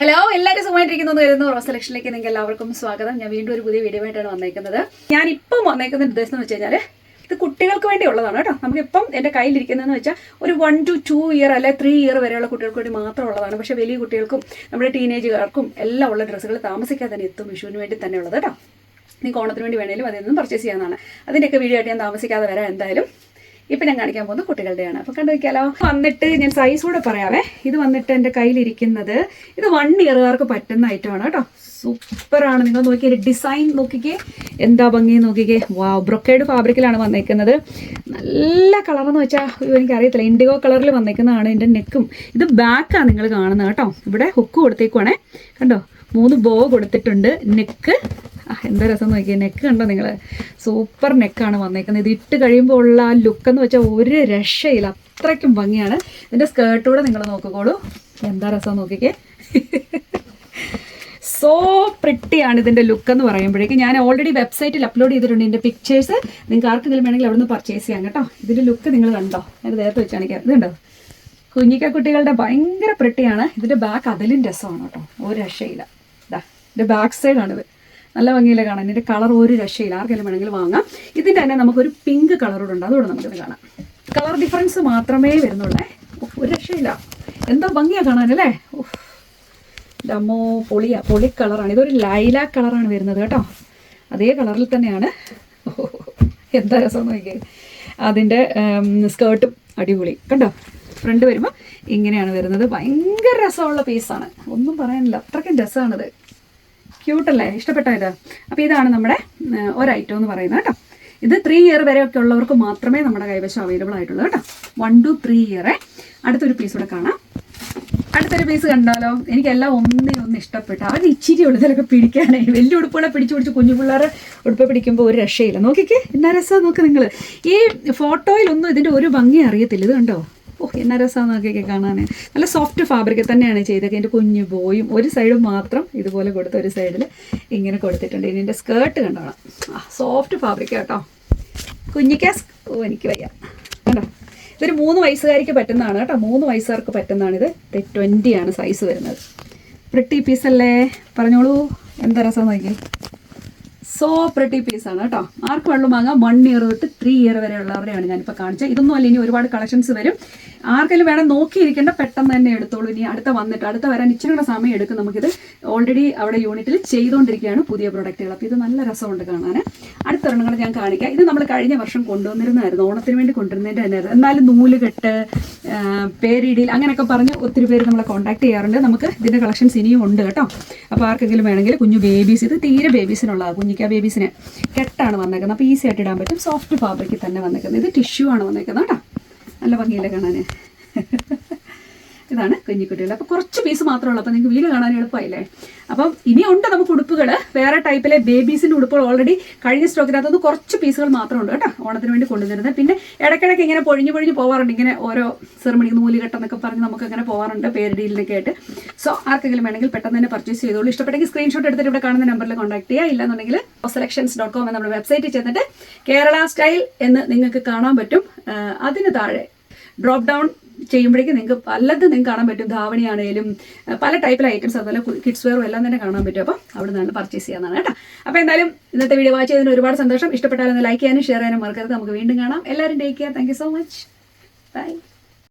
Hello എല്ലാവരും സുഖമായിട്ടിരിക്കുന്നു. കരുതുന്നു റോസ് സെലക്ഷനിലേക്ക് നിങ്ങൾക്ക് എല്ലാവർക്കും സ്വാഗതം. ഞാൻ വീണ്ടും ഒരു പുതിയ വീഡിയോ ആയിട്ടാണ് വന്നേക്കുന്നത്. ഞാൻ ഇപ്പം വന്നേക്കുന്ന ഉദ്ദേശം എന്ന് വെച്ച് കഴിഞ്ഞാൽ ഇത് കുട്ടികൾക്ക് വേണ്ടിയുള്ളതാണ് കേട്ടോ. നമുക്കിപ്പം എന്റെ കയ്യിലിരിക്കുന്നതെന്ന് വെച്ചാൽ ഒരു വൺ ടു ടു ഇയർ അല്ലെ ത്രീ ഇയർ വരെയുള്ള കുട്ടികൾക്ക് വേണ്ടി മാത്രമുള്ളതാണ് പക്ഷേ വലിയ കുട്ടികൾക്കും നമ്മുടെ ടീനേജുകാർക്കും എല്ലാം ഉള്ള ഡ്രസ്സുകൾ താമസിക്കാതെ തന്നെ എത്തും വിഷുവിന് വേണ്ടി തന്നെ ഉള്ളത് കേട്ടോ. നിങ്ങൾക്ക് ഓണത്തിന് വേണ്ടി വേണമെങ്കിലും അതിൽ നിന്നും പർച്ചേസ് ചെയ്യാവുന്നതാണ്. അതിന്റെയൊക്കെ വീഡിയോ ആയിട്ട് ഞാൻ താമസിക്കാതെ വരാം എന്തായാലും. ഇപ്പം ഞാൻ കാണിക്കാൻ പോകുന്നത് കുട്ടികളുടെയാണ്. അപ്പോൾ കണ്ടു വയ്ക്കാലോ വന്നിട്ട് ഞാൻ സൈസ് കൂടെ പറയാവേ. ഇത് വന്നിട്ട് എന്റെ കയ്യിലിരിക്കുന്നത് ഇത് വൺ ഇയറുകാർക്ക് പറ്റുന്ന ഐറ്റമാണ് കേട്ടോ. സൂപ്പറാണ് നിങ്ങൾ നോക്കിയ ഡിസൈൻ നോക്കിക്കേ. എന്താ ഭംഗി നോക്കിക്കേ. വാ ബ്രൊക്കേഡ് ഫാബ്രിക്കിലാണ് വന്നേക്കുന്നത്. നല്ല കളർ എന്ന് വെച്ചാൽ എനിക്കറിയത്തില്ല. ഇൻഡിഗോ കളറിൽ വന്നേക്കുന്നതാണ് എന്റെ നെക്കും ഇത് ബാക്കാണ് നിങ്ങൾ കാണുന്നത് കേട്ടോ. ഇവിടെ ഹുക്ക് കൊടുത്തേക്കുവാണേ. കണ്ടോ? മൂന്ന് ബോ കൊടുത്തിട്ടുണ്ട്. നെക്ക്. എന്താ രസം നോക്കിയേ. നെക്ക് കണ്ടോ നിങ്ങൾ സൂപ്പർ നെക്കാണ് വന്നേക്കുന്നത്. ഇത് ഇട്ട് കഴിയുമ്പോൾ ഉള്ള ആ ലുക്ക് എന്ന് വെച്ചാൽ ഒരു രക്ഷയില്ല. അത്രയ്ക്കും ഭംഗിയാണ്. ഇതിന്റെ സ്കേർട്ടൂടെ നിങ്ങൾ നോക്കിക്കോളൂ. എന്താ രസം നോക്കിക്കേ. സോ പ്രിട്ടിയാണ് ഇതിന്റെ ലുക്ക് എന്ന് പറയുമ്പോഴേക്കും. ഞാൻ ഓൾറെഡി വെബ്സൈറ്റിൽ അപ്ലോഡ് ചെയ്തിട്ടുണ്ട് ഇതിന്റെ പിക്ചേഴ്സ് നിങ്ങൾക്ക് ആർക്കെങ്കിലും വേണമെങ്കിൽ അവിടെ നിന്ന് പർച്ചേസ് ചെയ്യാം കേട്ടോ. ഇതിന്റെ ലുക്ക് നിങ്ങൾ കണ്ടോ? ഞാൻ നേരത്തെ വെച്ചാണ് എനിക്ക് ഇത് കണ്ടോ? കുഞ്ഞിക്ക കുട്ടികളുടെ ഭയങ്കര പ്രിട്ടിയാണ് ഇതിന്റെ ബാക്ക് അതിലും രസമാണ് കേട്ടോ. ഒരു രക്ഷയില്ല. ഇതിന്റെ ബാക്ക് സൈഡാണിത് നല്ല ഭംഗിയിലെ കാണാൻ ഇതിന്റെ കളർ ഒരു രക്ഷയില്ല. ആർക്കെങ്കിലും വേണമെങ്കിൽ വാങ്ങാം. ഇതിന്റെ തന്നെ നമുക്കൊരു പിങ്ക് കളറോട് ഉണ്ട്. അതുകൂടെ നമുക്കിത് കാണാം. കളർ ഡിഫറൻസ് മാത്രമേ വരുന്നുള്ളേ. ഒരു രക്ഷയില്ല. എന്തോ ഭംഗിയാണ് കാണാനല്ലേ ഡമോ പൊളിയാ. പൊളി കളറാണ് ഇതൊരു ലൈലാ കളറാണ് വരുന്നത് കേട്ടോ. അതേ കളറിൽ തന്നെയാണ്. എന്താ രസം നോക്കിയേ. അതിന്റെ സ്കേർട്ടും അടിപൊളി. കണ്ടോ? ഫ്രണ്ട് വരുമ്പോൾ ഇങ്ങനെയാണ് വരുന്നത്. ഭയങ്കര രസമുള്ള പീസാണ് ഒന്നും പറയാനില്ല. അത്രയ്ക്കും രസമാണിത് ക്യൂട്ടല്ലേ? ഇഷ്ടപ്പെട്ടോ ഇത് അപ്പോൾ ഇതാണ് നമ്മുടെ ഒരു ഐറ്റം എന്ന് പറയുന്നത് കേട്ടോ. ഇത് ത്രീ ഇയർ വരെ ഒക്കെ ഉള്ളവർക്ക് മാത്രമേ നമ്മുടെ കൈവശം അവൈലബിൾ ആയിട്ടുള്ളൂ കേട്ടോ. വൺ ടു ത്രീ ഇയറേ അടുത്തൊരു പീസ് കൂടെ കാണാം. അടുത്തൊരു പീസ് കണ്ടാലോ? എനിക്കെല്ലാം ഒന്നേ ഒന്ന് ഇഷ്ടപ്പെട്ടു അവർ ഇച്ചിരി ഉള്ളതിലൊക്കെ പിടിക്കാനേ വലിയ ഉടുപ്പുകളെ പിടിച്ചു പിടിച്ച് കുഞ്ഞു പിള്ളേരെ ഉടുപ്പ് പിടിക്കുമ്പോൾ ഒരു രക്ഷയില്ല. നോക്കിക്കേ എന്നാ രസമാണ് നോക്ക് നിങ്ങൾ ഈ ഫോട്ടോയിലൊന്നും ഇതിന്റെ ഒരു ഭംഗി അറിയത്തില്ല. ഇത് കണ്ടോ? ഓ എന്നാ രസമാണ് നോക്കിയൊക്കെ കാണാൻ നല്ല സോഫ്റ്റ് ഫാബ്രിക് തന്നെയാണ് ചെയ്തൊക്കെ എന്റെ കുഞ്ഞു ബോയും ഒരു സൈഡ് മാത്രം ഇതുപോലെ കൊടുത്ത് ഒരു സൈഡിൽ ഇങ്ങനെ കൊടുത്തിട്ടുണ്ട്. ഇനി എന്റെ സ്കേർട്ട് കണ്ടോണം ആ സോഫ്റ്റ് ഫാബ്രിക് കേട്ടോ കുഞ്ഞിക്കാ ഓ എനിക്ക് വയ്യ. കണ്ടോ? ഇതൊരു മൂന്ന് വയസ്സുകാരിക്ക് പറ്റുന്നതാണ് കേട്ടോ. മൂന്ന് വയസ്സുകാർക്ക് പറ്റുന്നതാണ് ഇത് ട്വന്റി ആണ് സൈസ് വരുന്നത്. പ്രിട്ടി പീസല്ലേ പറഞ്ഞോളൂ. എന്താ രസം നോക്കി സോ പ്രിട്ടി പീസാണ് കേട്ടോ. ആർക്ക് വെള്ളം വാങ്ങാം. വൺ ഇയർ തൊട്ട് ത്രീ ഇയർ വരെ ഉള്ളവരെയാണ് ഞാനിപ്പോൾ കാണിച്ചത്. ഇതൊന്നും അല്ല ഇനി ഒരുപാട് കളക്ഷൻസ് വരും. ആർക്കെങ്കിലും വേണം നോക്കിയിരിക്കേണ്ട പെട്ടെന്ന് തന്നെ എടുത്തോളൂ. ഇനി അടുത്ത വന്നിട്ട് അടുത്ത വരാൻ ഇച്ചിരി കൂടെ സമയം എടുക്കും നമുക്കിത്. ഓൾറെഡി അവിടെ യൂണിറ്റിൽ ചെയ്തുകൊണ്ടിരിക്കുകയാണ് പുതിയ പ്രൊഡക്റ്റുകൾ അപ്പോൾ ഇത് നല്ല രസമുണ്ട് കാണാൻ അടുത്ത ഒരെണ്ണങ്ങൾ ഞാൻ കാണിക്കാം. ഇത് നമ്മൾ കഴിഞ്ഞ വർഷം കൊണ്ടുവന്നിരുന്നായിരുന്നു ഓണത്തിന് വേണ്ടി കൊണ്ടുവരുന്നതിന്റെ തന്നെയായിരുന്നു. എന്നാലും നൂലുകെട്ട് പേരിടിയിൽ അങ്ങനെയൊക്കെ പറഞ്ഞ് ഒത്തിരി പേര് നമ്മളെ കോൺടാക്ട് ചെയ്യാറുണ്ട്. നമുക്ക് ഇതിന്റെ കളക്ഷൻസ് ഇനിയും ഉണ്ട് കേട്ടോ. അപ്പോൾ ആർക്കെങ്കിലും വേണമെങ്കിൽ കുഞ്ഞു ബേബീസ് ഇത് തീരെ ബേബീസിനുള്ളതാണ് കുഞ്ഞിക്ക ബേബീസിന് കെട്ടാണ് വന്നേക്കുന്നത്. അപ്പോൾ ഈസി ആയിട്ട് ഇടാൻ പറ്റും. സോഫ്റ്റ് ഫാബ്രിക്കിൽ തന്നെ വന്നേക്കുന്നത്. ഇത് ടിഷ്യൂ ആണ് വന്നേക്കുന്നത് കേട്ടോ. നല്ല ഭംഗിയില്ല കാണാൻ ഇതാണ് കുഞ്ഞിക്കുട്ടികൾ. അപ്പോൾ കുറച്ച് പീസ് മാത്രമേ ഉള്ളൂ. അപ്പോൾ നിങ്ങൾക്ക് വീട് കാണാൻ എളുപ്പമായില്ലേ? അപ്പം ഇനിയുണ്ട് നമുക്ക് ഉടുപ്പുകൾ വേറെ ടൈപ്പിലെ ബേബീസിന്റെ ഉടുപ്പുകൾ ഓൾറെഡി കഴിഞ്ഞ സ്റ്റോക്കിനകത്തുനിന്ന് കുറച്ച് പീസുകൾ മാത്രമുണ്ട് കേട്ടോ. ഓണത്തിന് വേണ്ടി കൊണ്ടുവരുന്നത് പിന്നെ ഇടയ്ക്കിടയ്ക്ക് ഇങ്ങനെ പൊഴിഞ്ഞു പൊഴിഞ്ഞ് പോവാറുണ്ട്. ഇങ്ങനെ ഓരോ സെറമണി നൂലുകെട്ടെന്നൊക്കെ പറഞ്ഞ് നമുക്ക് അങ്ങനെ പേര് പേരിടിയിലൊക്കെ ആയിട്ട്. സോ ആർക്കെങ്കിലും വേണമെങ്കിൽ പെട്ടെന്ന് തന്നെ പർച്ചേസ് ചെയ്തോളൂ. ഇഷ്ടപ്പെട്ടെങ്കിൽ സ്ക്രീൻഷോട്ട് എടുത്തിട്ട് ഇവിടെ കാണുന്ന നമ്പറിൽ കോൺടാക്ട് ചെയ്യുക ഇല്ലെന്നുണ്ടെങ്കിൽ സെലക്ഷൻസ് ഡോട്ട് കോം നമ്മുടെ വെബ്സൈറ്റിൽ ചെന്നിട്ട് കേരള സ്റ്റൈൽ എന്ന് നിങ്ങൾക്ക് കാണാൻ പറ്റും. അതിന് താഴെ ഡ്രോപ്പ് ഡൗൺ ചെയ്യുമ്പോഴേക്കും നിങ്ങൾക്ക് പലതും നിങ്ങൾക്ക് കാണാൻ പറ്റും. ധാവണിയാണേലും പല ടൈപ്പിലെ ഐറ്റംസ് അതുപോലെ കിഡ്സ് വെയറും എല്ലാം തന്നെ കാണാൻ പറ്റും. അപ്പോൾ അവിടെ നിന്നാണ് പർച്ചേസ് ചെയ്യാവുന്നതാണ് കേട്ടോ. അപ്പോൾ എന്തായാലും ഇന്നത്തെ വീഡിയോ വാച്ച് ചെയ്തതിന് ഒരുപാട് സന്തോഷം. ഇഷ്ടപ്പെട്ടാലൊന്ന് ലൈക്ക് ചെയ്യാനും ഷെയർ ചെയ്യാനും മറക്കരുത്. നമുക്ക് വീണ്ടും കാണാം. എല്ലാവരും take care thank so much bye